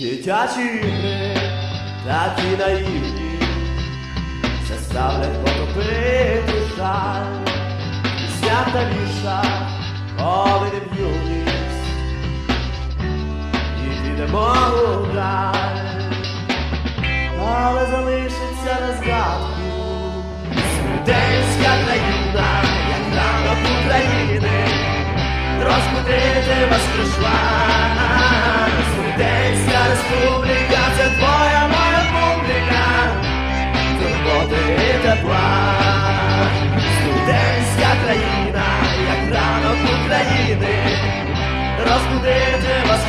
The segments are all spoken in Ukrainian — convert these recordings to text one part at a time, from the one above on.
Дитячі ігри, такі наївні, заставлять потопити жаль. Свята віша, коли не б'юність, і підемо вдаль, але залишиться на розбудити вас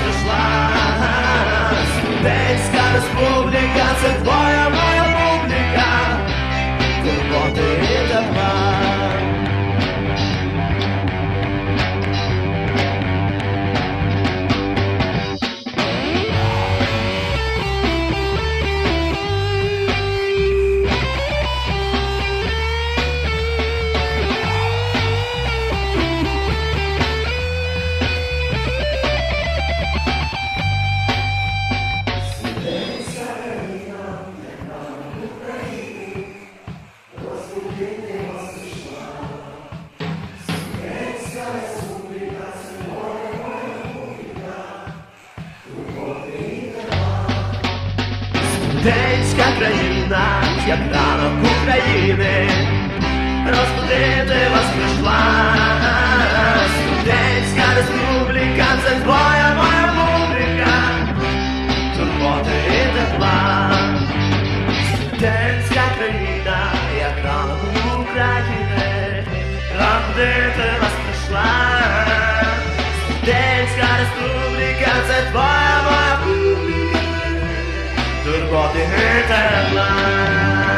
Студентська країна, як ранок України, розбудити вас прийшла. Студентська республіка, це твоя моя публіка, турботи і тепла. Студентська країна, як ранок України, розбудити вас прийшла. Студентська республіка, це твоя моя публіка турботи і тепла.